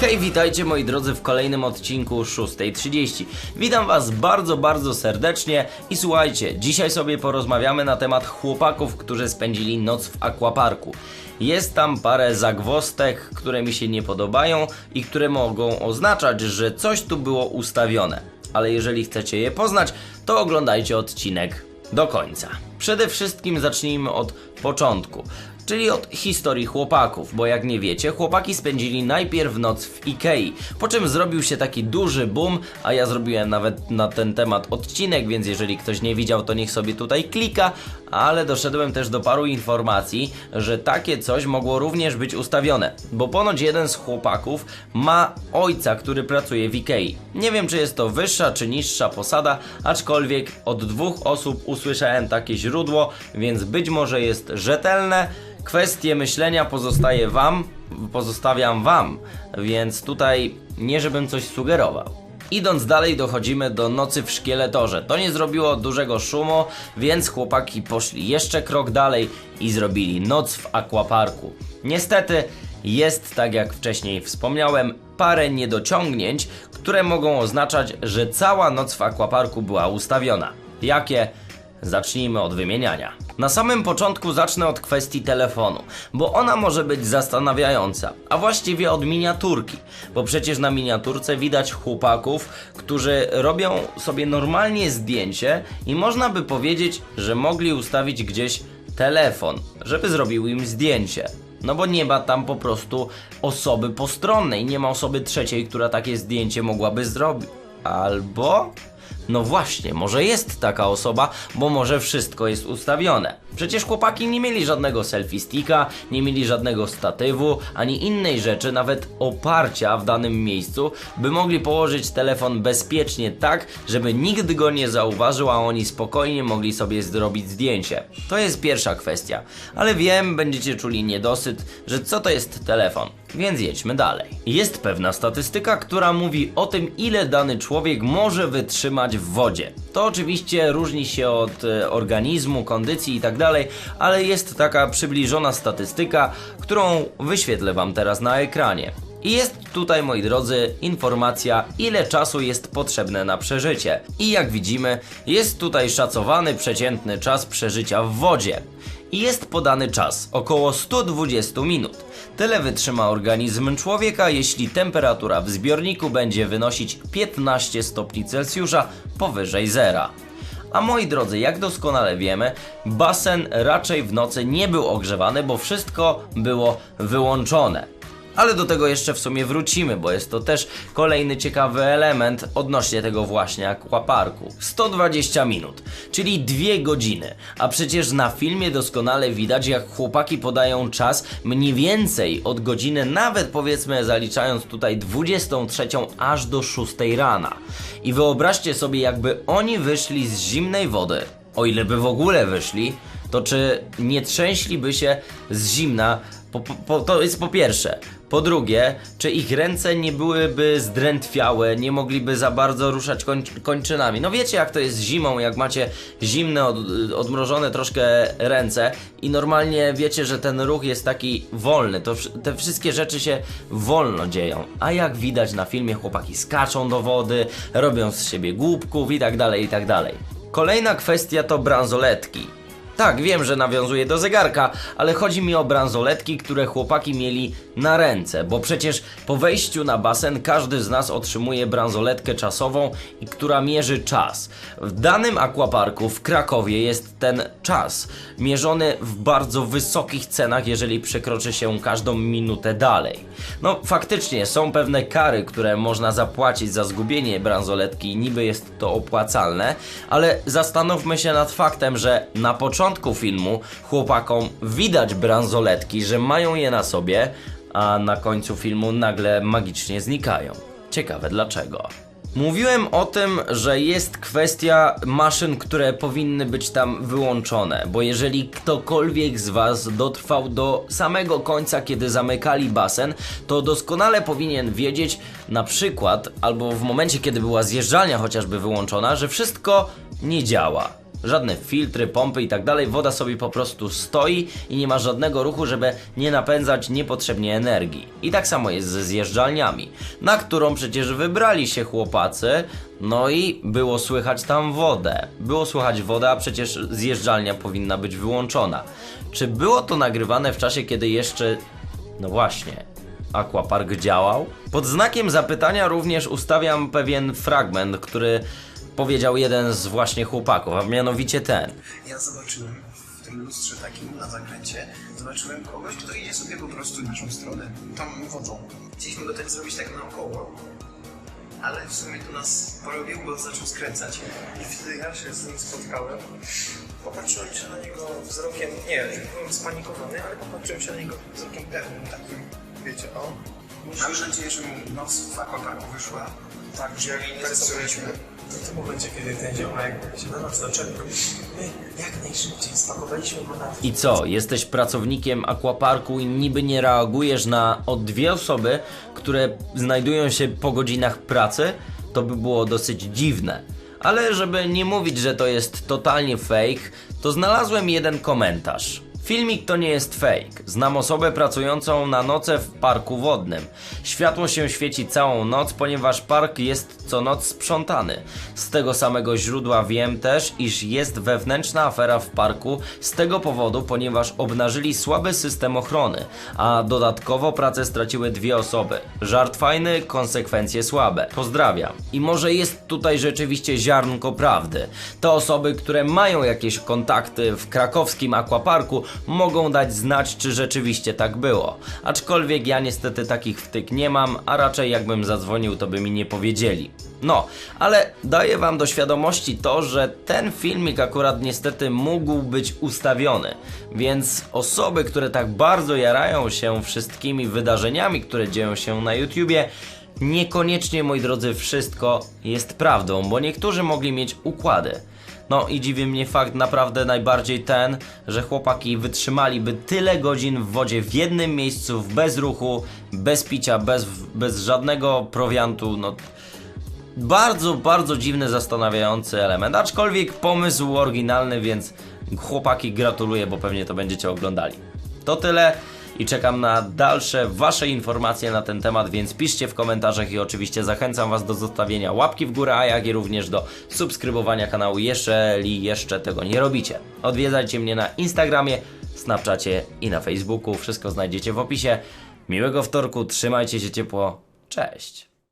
Hej, witajcie moi drodzy w kolejnym odcinku 6.30. Witam was bardzo, bardzo serdecznie i słuchajcie, dzisiaj sobie porozmawiamy na temat chłopaków, którzy spędzili noc w aquaparku. Jest tam parę zagwostek, które mi się nie podobają i które mogą oznaczać, że coś tu było ustawione. Ale jeżeli chcecie je poznać, to oglądajcie odcinek do końca. Przede wszystkim zacznijmy od początku, czyli od historii chłopaków, bo jak nie wiecie, chłopaki spędzili najpierw noc w Ikei, po czym zrobił się taki duży boom, a ja zrobiłem nawet na ten temat odcinek, więc jeżeli ktoś nie widział, to niech sobie tutaj klika, ale doszedłem też do paru informacji, że takie coś mogło również być ustawione, bo ponoć jeden z chłopaków ma ojca, który pracuje w Ikei. Nie wiem, czy jest to wyższa czy niższa posada, aczkolwiek od dwóch osób usłyszałem takie źródło, więc być może jest rzetelne. Kwestie myślenia pozostaje wam, pozostawiam wam, więc tutaj nie żebym coś sugerował. Idąc dalej dochodzimy do nocy w szkieletorze. To nie zrobiło dużego szumu, więc chłopaki poszli jeszcze krok dalej i zrobili noc w aquaparku. Niestety jest, tak jak wcześniej wspomniałem, parę niedociągnięć, które mogą oznaczać, że cała noc w aquaparku była ustawiona. Jakie? Zacznijmy od wymieniania. Na samym początku zacznę od kwestii telefonu, bo ona może być zastanawiająca, a właściwie od miniaturki, bo przecież na miniaturce widać chłopaków, którzy robią sobie normalnie zdjęcie i można by powiedzieć, że mogli ustawić gdzieś telefon, żeby zrobił im zdjęcie. No bo nie ma tam po prostu osoby postronnej, nie ma osoby trzeciej, która takie zdjęcie mogłaby zrobić. Albo no właśnie, może jest taka osoba, bo może wszystko jest ustawione. Przecież chłopaki nie mieli żadnego selfie sticka, nie mieli żadnego statywu, ani innej rzeczy, nawet oparcia w danym miejscu, by mogli położyć telefon bezpiecznie tak, żeby nikt go nie zauważył, a oni spokojnie mogli sobie zrobić zdjęcie. To jest pierwsza kwestia. Ale wiem, będziecie czuli niedosyt, że co to jest telefon. Więc jedźmy dalej. Jest pewna statystyka, która mówi o tym, ile dany człowiek może wytrzymać w wodzie. To oczywiście różni się od e, organizmu, kondycji i tak dalej, ale jest taka przybliżona statystyka, którą wyświetlę Wam teraz na ekranie. I jest tutaj, moi drodzy, informacja, ile czasu jest potrzebne na przeżycie. I jak widzimy, jest tutaj szacowany przeciętny czas przeżycia w wodzie. I jest podany czas około 120 minut. Tyle wytrzyma organizm człowieka, jeśli temperatura w zbiorniku będzie wynosić 15 stopni Celsjusza powyżej zera. A moi drodzy, jak doskonale wiemy, basen raczej w nocy nie był ogrzewany, bo wszystko było wyłączone. Ale do tego jeszcze w sumie wrócimy, bo jest to też kolejny ciekawy element odnośnie tego właśnie aquaparku. 120 minut, czyli 2 godziny. A przecież na filmie doskonale widać, jak chłopaki podają czas mniej więcej od godziny, nawet powiedzmy zaliczając tutaj 23 aż do 6 rana. I wyobraźcie sobie, jakby oni wyszli z zimnej wody, o ile by w ogóle wyszli, to czy nie trzęśliby się z zimna? Po, po, to jest po pierwsze. Po drugie, czy ich ręce nie byłyby zdrętwiałe, nie mogliby za bardzo ruszać koń, kończynami. No wiecie jak to jest zimą, jak macie zimne, od, odmrożone troszkę ręce i normalnie wiecie, że ten ruch jest taki wolny, to te wszystkie rzeczy się wolno dzieją. A jak widać na filmie, chłopaki skaczą do wody, robią z siebie głupków i tak dalej, i tak dalej. Kolejna kwestia to bransoletki. Tak, wiem, że nawiązuje do zegarka, ale chodzi mi o bransoletki, które chłopaki mieli na ręce, bo przecież po wejściu na basen każdy z nas otrzymuje bransoletkę czasową, która mierzy czas. W danym aquaparku w Krakowie jest ten czas mierzony w bardzo wysokich cenach, jeżeli przekroczy się każdą minutę dalej. No, faktycznie są pewne kary, które można zapłacić za zgubienie bransoletki, niby jest to opłacalne, ale zastanówmy się nad faktem, że na początku filmu chłopakom widać bransoletki, że mają je na sobie, a na końcu filmu nagle magicznie znikają. Ciekawe dlaczego. Mówiłem o tym, że jest kwestia maszyn, które powinny być tam wyłączone, bo jeżeli ktokolwiek z Was dotrwał do samego końca, kiedy zamykali basen, to doskonale powinien wiedzieć, na przykład, albo w momencie, kiedy była zjeżdżalnia chociażby wyłączona, że wszystko nie działa. Żadne filtry, pompy i tak dalej, woda sobie po prostu stoi i nie ma żadnego ruchu, żeby nie napędzać niepotrzebnie energii. I tak samo jest ze zjeżdżalniami, na którą przecież wybrali się chłopacy, no i było słychać tam wodę. Było słychać wodę, a przecież zjeżdżalnia powinna być wyłączona. Czy było to nagrywane w czasie, kiedy jeszcze. No właśnie. Aquapark działał? Pod znakiem zapytania również ustawiam pewien fragment, który powiedział jeden z właśnie chłopaków, a mianowicie ten. Ja zobaczyłem w tym lustrze takim na zakręcie, zobaczyłem kogoś, kto idzie sobie po prostu w naszą stronę, tą wodą. Chcieliśmy go tak zrobić tak naokoło, ale w sumie to nas porobił, bo zaczął skręcać. I wtedy ja się z nim spotkałem. Popatrzyłem się na niego wzrokiem, nie, byłem spanikowany, ale popatrzyłem się na niego wzrokiem pewnym, takim, wiecie, o. Mam nadzieję, że mu noc w aquaparku wyszła. Tak, że jak nie zaczęliśmy. W tym momencie, kiedy ten ziomek się na nas zaczepił, my jak najszybciej spakowaliśmy go na I co, jesteś pracownikiem aquaparku i niby nie reagujesz na o dwie osoby, które znajdują się po godzinach pracy? To by było dosyć dziwne. Ale żeby nie mówić, że to jest totalnie fake, to znalazłem jeden komentarz. Filmik to nie jest fake. Znam osobę pracującą na noce w parku wodnym. Światło się świeci całą noc, ponieważ park jest co noc sprzątany. Z tego samego źródła wiem też, iż jest wewnętrzna afera w parku z tego powodu, ponieważ obnażyli słaby system ochrony, a dodatkowo pracę straciły dwie osoby. Żart fajny, konsekwencje słabe. Pozdrawiam. I może jest tutaj rzeczywiście ziarnko prawdy. Te osoby, które mają jakieś kontakty w krakowskim aquaparku, mogą dać znać, czy rzeczywiście tak było. Aczkolwiek ja niestety takich wtyk nie mam, a raczej jakbym zadzwonił, to by mi nie powiedzieli. No, ale daję wam do świadomości to, że ten filmik akurat niestety mógł być ustawiony, więc osoby, które tak bardzo jarają się wszystkimi wydarzeniami, które dzieją się na YouTubie, niekoniecznie, moi drodzy, wszystko jest prawdą, bo niektórzy mogli mieć układy. No i dziwi mnie fakt naprawdę najbardziej ten, że chłopaki wytrzymaliby tyle godzin w wodzie w jednym miejscu, w bezruchu, bez picia, bez, bez żadnego prowiantu, no bardzo, bardzo dziwny, zastanawiający element. Aczkolwiek pomysł oryginalny, więc chłopaki gratuluję, bo pewnie to będziecie oglądali. To tyle i czekam na dalsze Wasze informacje na ten temat, więc piszcie w komentarzach i oczywiście zachęcam Was do zostawienia łapki w górę, a jak i również do subskrybowania kanału, jeżeli jeszcze tego nie robicie. Odwiedzajcie mnie na Instagramie, Snapchacie i na Facebooku. Wszystko znajdziecie w opisie. Miłego wtorku, trzymajcie się ciepło. Cześć!